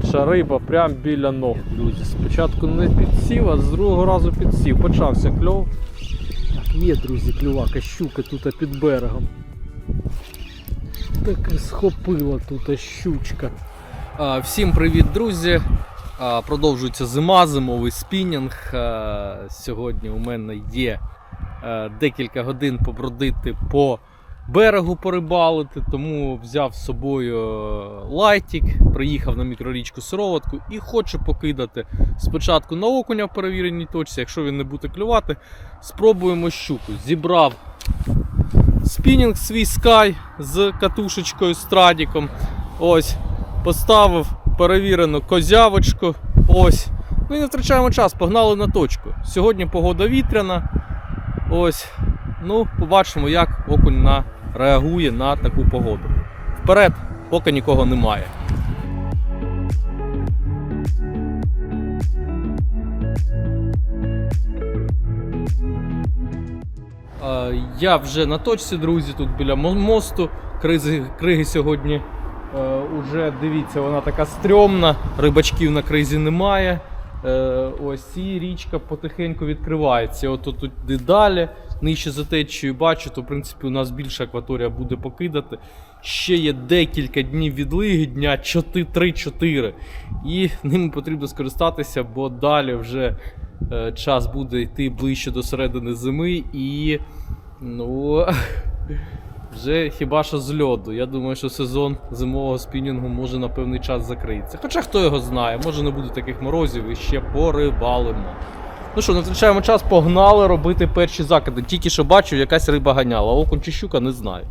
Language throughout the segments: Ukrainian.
перша риба прямо біля ног, друзі. Спочатку не підсів, а з другого разу підсів. Почався кльов. Так, є, друзі, клювака, щука тут під берегом. Так і схопила тут щучка. А, всім привіт, друзі! А, продовжується зима, зимовий спінінг. А, сьогодні у мене є е, декілька годин побродити по берегу порибалити, тому взяв з собою е, лайтік, приїхав на мікрорічку Сироватку і хочу покидати спочатку на окуня в перевіреній точці. Якщо він не буде клювати, спробуємо щуку. Зібрав спінінг свій скай з катушечкою страдіком. Ось, поставив перевірену козявочку. Ось. Ну і не втрачаємо час, погнали на точку. Сьогодні погода вітряна. Ось. Ну, побачимо, як окунь на... реагує на таку погоду. Вперед, поки нікого немає. Я вже на точці, друзі, тут біля мосту. Кризи, криги сьогодні е, уже дивіться, вона така стрьомна, рибачків на кризі немає. Е, ось і річка потихеньку відкривається. От тут далі, нижче за течією бачу, то в принципі у нас більша акваторія буде покидати. Ще є декілька днів відлиги, дня 3-4. І ними потрібно скористатися, бо далі вже е, час буде йти ближче до середини зими і. Ну. Вже хіба що з льоду. Я думаю, що сезон зимового спінінгу може на певний час закриється. Хоча хто його знає, може не буде таких морозів і ще порибалимо. Ну що, не втрачаємо час, погнали робити перші закиди. Тільки що бачив, якась риба ганяла. Окунь чи щука, не знаю.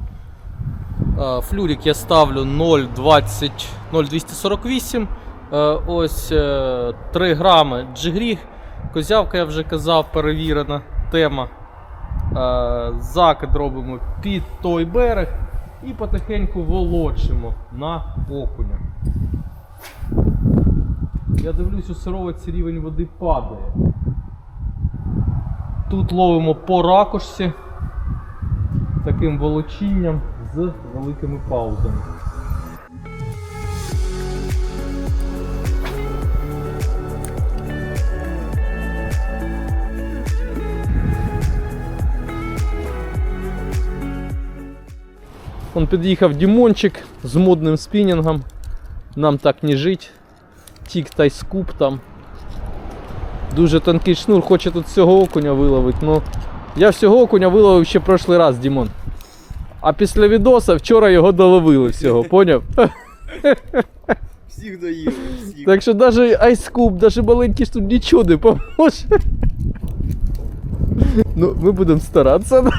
А, Флюрик я ставлю 0,20 0,248. Е, Ось е, 3 грами джигріг. Козявка, я вже казав, перевірена тема. Е, Закид робимо під той берег і потихеньку волочимо на окуня. Я дивлюсь, у сировиці рівень води падає. Тут ловимо по ракушці таким волочінням з великими паузами. Он під'їхав Дімончик з модним спінінгом. Нам так не жить. Тік та й там. Дуже тонкий шнур, хоче тут всього окуня виловити. Ну, я всього окуня виловив ще прошлий раз, Дімон. А після відоса вчора його доловили всього, поняв? Всіх доїли, всіх. Так що навіть айскуб, навіть маленький тут нічого не поможе. Ну, ми будемо старатися.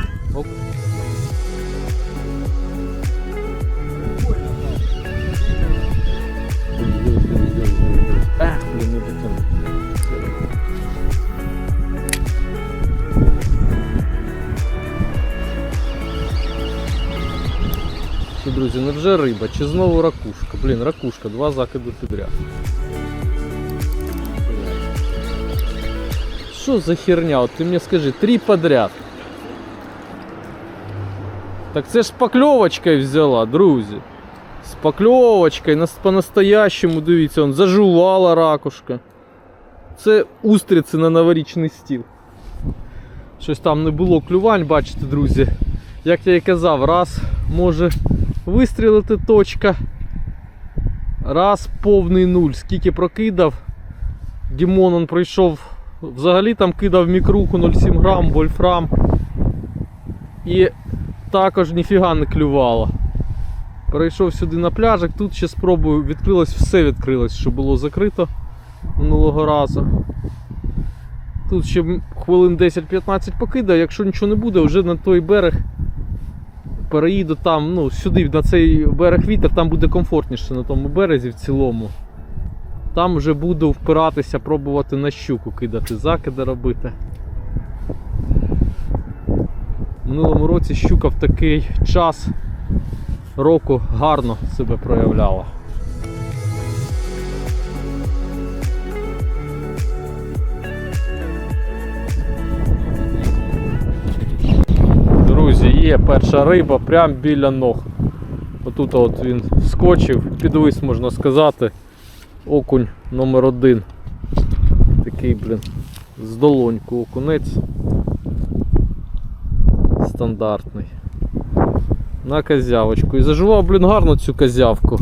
Невже риба? Чи знову ракушка? Блін, ракушка, два закиди підряд. Що за херня? От ти мені скажи, три подряд. Так це ж з взяла, друзі. З покльовочкою, нас- по-настоящему, дивіться, он зажувала ракушка. Це устриці на новорічний стіл. Щось там не було клювань, бачите, друзі. Як я і казав, раз може вистрілити точка. Раз повний нуль. Скільки прокидав. Дімон он пройшов. Взагалі там кидав мікруху 0,7 грам, вольфрам. І також ніфіга не клювало. Перейшов сюди на пляжик, тут ще спробую, відкрилось, все відкрилось, що було закрито минулого разу. Тут ще хвилин 10-15 покидаю, якщо нічого не буде, вже на той берег переїду там, ну, сюди, на цей берег вітер, там буде комфортніше на тому березі в цілому. Там вже буду впиратися, пробувати на щуку кидати, закиди робити. В минулому році щука в такий час року гарно себе проявляла. Є перша риба прямо біля ног. Отут от він вскочив, підвис, можна сказати. окунь номер один. Такий, блін, з долоньку окунець. Стандартний. На козявочку. І зажував, блін, гарно цю козявку.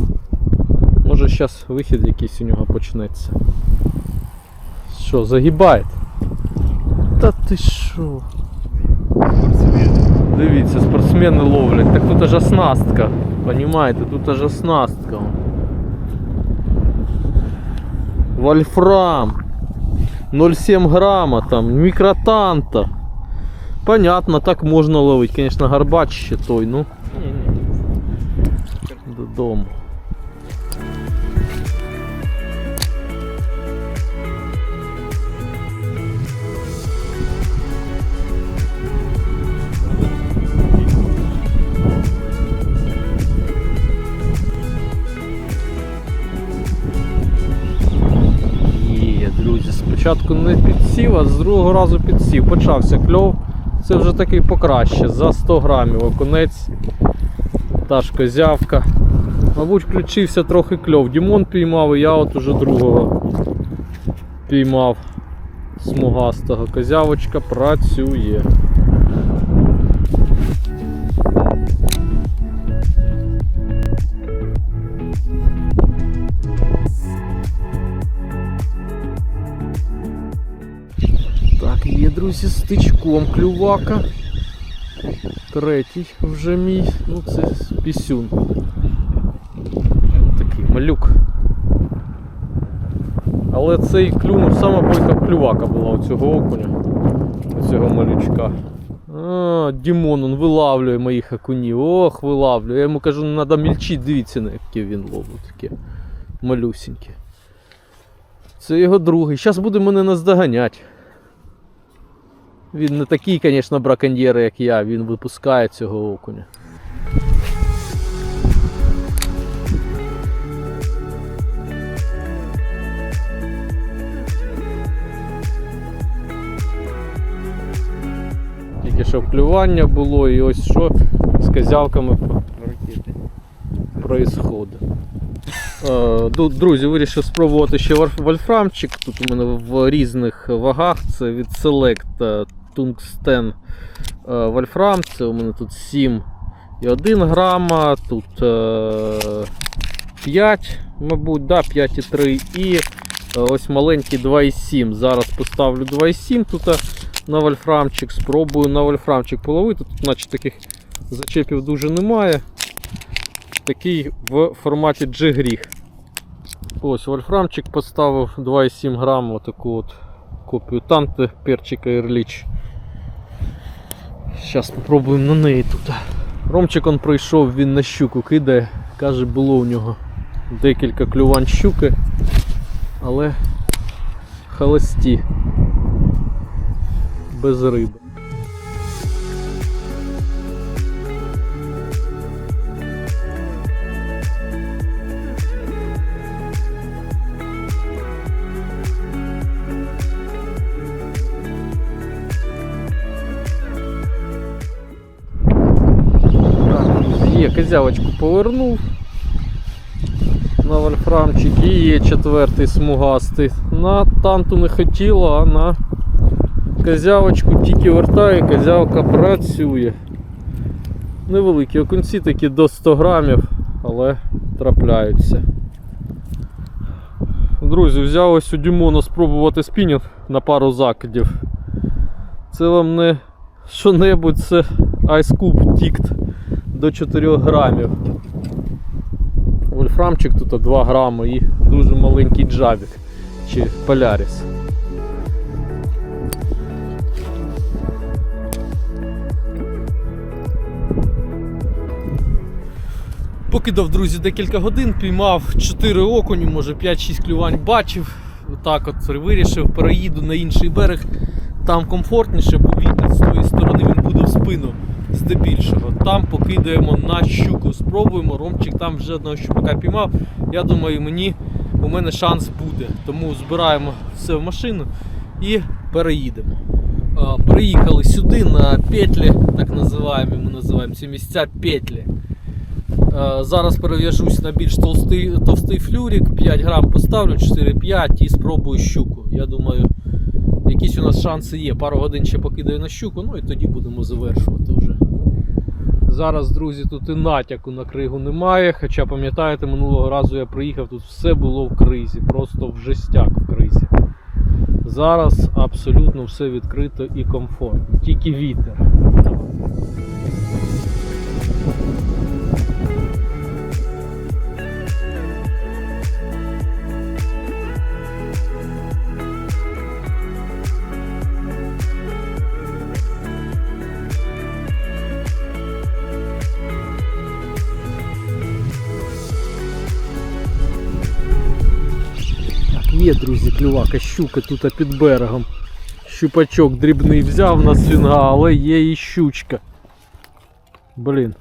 Може зараз вихід якийсь у нього почнеться. Що, загибає? Та ти що? Дивіться, спортсмени ловлять. Так тут аж оснастка. Понимаєте, тут аж оснастка. Вольфрам. 0,7 грама там, мікротанта. Понятно, так можна ловити. Конечно, горбач ще той, ну. Додому. Спочатку не підсів, а з другого разу підсів. Почався кльов. Це вже такий покраще. За 100 грамів окунець. Та ж козявка. Мабуть, включився трохи кльов. Дімон піймав, і я от уже другого піймав смугастого. Козявочка працює. Друзі, з тичком клювака. Третій вже мій. Ну це пісюн. Такий малюк. Але цей клюнув сама бойка клювака була у цього окуня. У цього малючка. А, Дімон он вилавлює моїх окунів. Ох, вилавлює. Я йому кажу, треба мільчити, дивіться, на яке він ловить таке малюсіньке. Це його другий. Зараз буде мене наздоганять. Він не такий, звісно, браконьєр, як я, він випускає цього окуня. Тільки що клювання було і ось що з козявками происходить. Е, Друзі, вирішив спробувати ще вольфрамчик. Тут у мене в різних вагах. Це від Select е, Tungsten е, Вольфрам. Це у мене тут 7 і 1 грама, тут е, 5, мабуть, да, 5,3 і е, ось маленький 2,7. Зараз поставлю 2,7 тут е, на вольфрамчик. Спробую на вольфрамчик половити. Тут наче таких зачепів дуже немає такий в форматі G-гріх. Ось вольфрамчик поставив 2,7 грам, отаку от копію перчика Ірліч. Зараз спробуємо на неї тут. Ромчик он прийшов, він на щуку кидає, каже, було у нього декілька клювань щуки, але холості без риби. Є, повернув на вольфрамчик і є четвертий смугастий. На танту не хотіло, а на козявочку тільки вертає, козявка працює. Невеликі окунці такі до 100 грамів, але трапляються. Друзі, взяв ось у Дімона спробувати спінінг на пару закидів. Це вам не що-небудь, це Ice Cube до 4 грамів. Вольфрамчик тут 2 грами і дуже маленький джабік чи поляріс. Покидав, друзі, декілька годин, піймав 4 окуні, може 5-6 клювань бачив. Отак от вирішив, переїду на інший берег. Там комфортніше, бо вітер з тої сторони він буде в спину здебільшого. Там покидаємо на щуку. Спробуємо. Ромчик там вже одного щупака піймав. Я думаю, мені у мене шанс буде. Тому збираємо все в машину і переїдемо. Приїхали сюди на петлі, так називаємо, ми називаємо ці місця петлі. Зараз перев'яжусь на більш товстий, товстий флюрик, 5 грам поставлю, 4-5 і спробую щуку. Я думаю, якісь у нас шанси є. Пару годин ще покидаю на щуку, ну і тоді будемо завершувати. Зараз, друзі, тут і натяку на кригу немає. Хоча пам'ятаєте, минулого разу я приїхав, тут все було в кризі, просто в жестяк в кризі. Зараз абсолютно все відкрито і комфортно. Тільки вітер. Є, друзі, клювака, щука тут під берегом. Щупачок дрібний взяв на свінга, але є і щучка. Блін.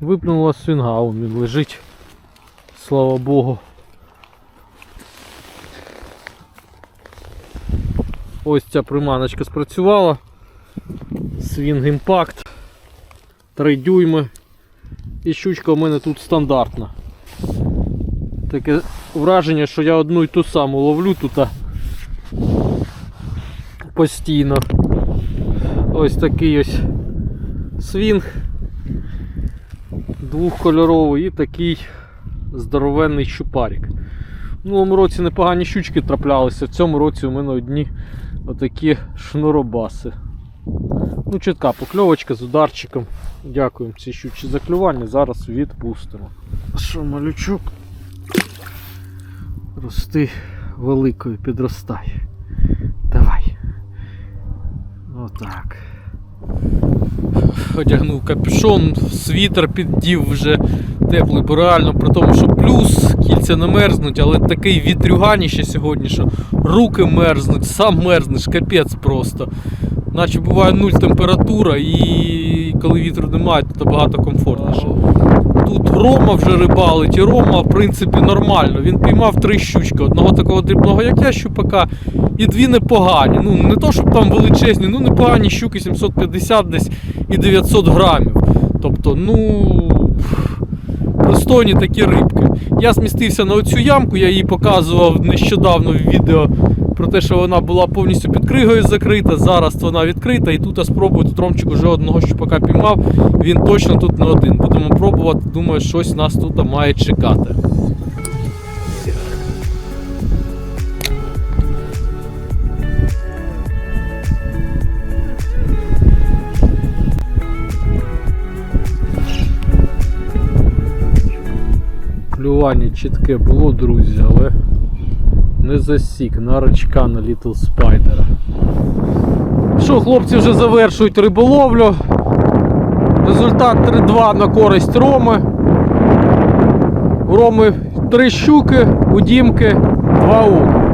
Випнула свінга, он він лежить. Слава Богу. Ось ця приманочка спрацювала. Свінг імпакт. 3 дюйми. І щучка у мене тут стандартна. Таке враження, що я одну і ту саму ловлю тут постійно. Ось такий ось свінг двохкольоровий і такий здоровенний щупарик. В минулому році непогані щучки траплялися, в цьому році у мене одні отакі шнуробаси. Ну, чітка покльовочка з ударчиком. Дякуємо цій щучі за клювання. Зараз відпустимо. Що, малючок? Рости великою, підростай. Давай. Отак. Одягнув капюшон, світер піддів вже теплий, бо реально при тому, що плюс, кільця не мерзнуть, але такий вітрюганіще сьогодні, що руки мерзнуть, сам мерзнеш, капець просто. Наче буває нуль температура і коли вітру немає, то набагато комфортніше. Тут Рома вже рибалить, і Рома, в принципі, нормально. Він піймав три щучки. Одного такого дрібного, як я, щупака, і дві непогані. Ну, не то, щоб там величезні, ну непогані щуки 750 десь і 900 грамів. Тобто, ну. Пристойні такі рибки. Я змістився на оцю ямку, я її показував нещодавно в відео про те, що вона була повністю під кригою закрита. Зараз вона відкрита, і тут я спробую. Тут Ромчик вже одного щупака піймав. Він точно тут не один. Будемо пробувати. Думаю, щось нас тут має чекати. Клювання чітке було, друзі, але не засік нарочка на Little Spider. Що, хлопці вже завершують риболовлю. Результат 3-2 на користь Роми. У Роми 3 щуки, у Дімки 2 окуня.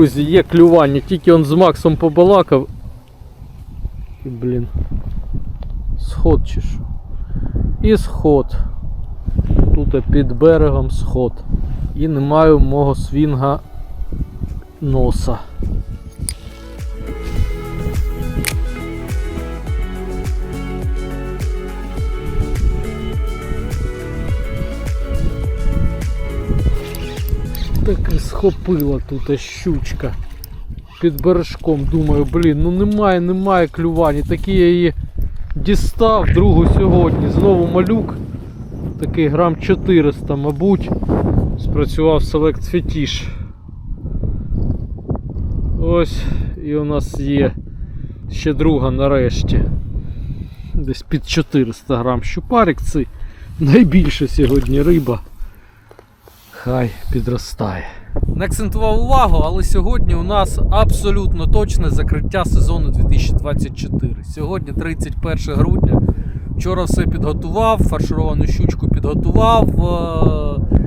Друзі, є клювання, тільки он з Максом побалакав. І, блін. Сход чи що? І сход. Тут під берегом сход. І не маю мого свінга носа. Так і схопила тут щучка під бережком. Думаю, блін, ну немає, немає клювань. Такі я її дістав другу сьогодні. Знову малюк. Такий грам 400, мабуть. Спрацював Select Fetish. Ось і у нас є ще друга нарешті. Десь під 400 грам щупарик. Це найбільша сьогодні риба. Хай підростає. Не акцентував увагу, але сьогодні у нас абсолютно точне закриття сезону 2024. Сьогодні 31 грудня. Вчора все підготував, фаршировану щучку підготував. е,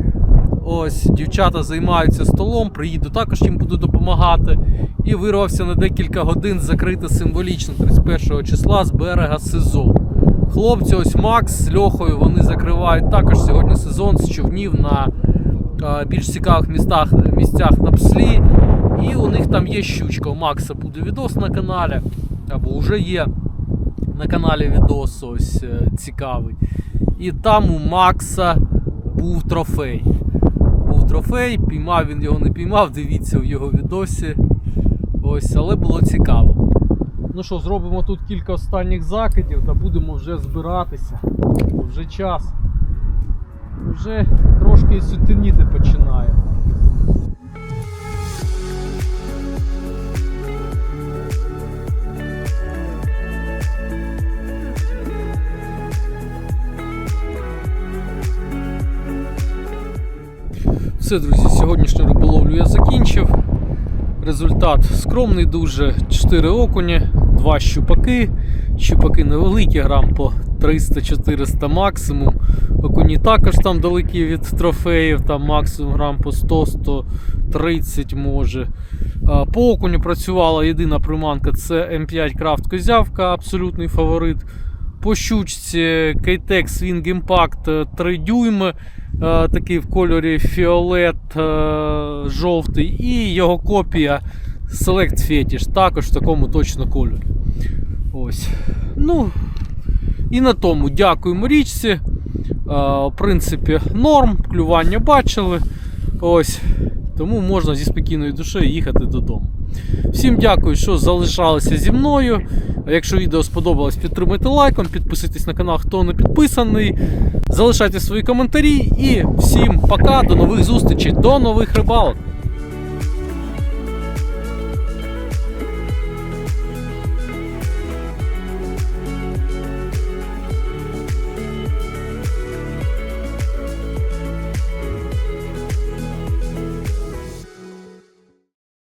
Ось, дівчата займаються столом, приїду також їм буду допомагати. І вирвався на декілька годин закрити символічно 31 числа з берега сезон. Хлопці, ось Макс з Льохою, вони закривають також сьогодні сезон з човнів на більш цікавих містах, місцях на пслі. І у них там є щучка. У Макса буде відос на каналі, або вже є на каналі відос ось е, цікавий. І там у Макса був трофей. Був трофей, піймав він його не піймав, дивіться в його відосі. Ось, але було цікаво. Ну що, зробимо тут кілька останніх закидів та будемо вже збиратися. Вже час. Вже трошки сутеніти починає. Все, друзі, сьогоднішню риболовлю я закінчив. Результат скромний дуже. 4 окуні, 2 щупаки. Щупаки невеликі, грам по 300-400 максимум. Окуні також там далекі від трофеїв, там максимум грам по 100-130 може. По окуню працювала єдина приманка це М5 Крафт Козявка, абсолютний фаворит. По щучці Кейтек Swing Impact 3 дюйми, е, такий в кольорі фіолет е, жовтий, і його копія Select Fetish, також в такому точно кольорі. Ось. Ну, і на тому дякуємо річці. Е, В принципі, норм, клювання бачили. Ось. Тому можна зі спокійною душею їхати додому. Всім дякую, що залишалися зі мною. Якщо відео сподобалось, підтримайте лайком, підписуйтесь на канал, хто не підписаний. Залишайте свої коментарі і всім пока, до нових зустрічей, до нових рибалок.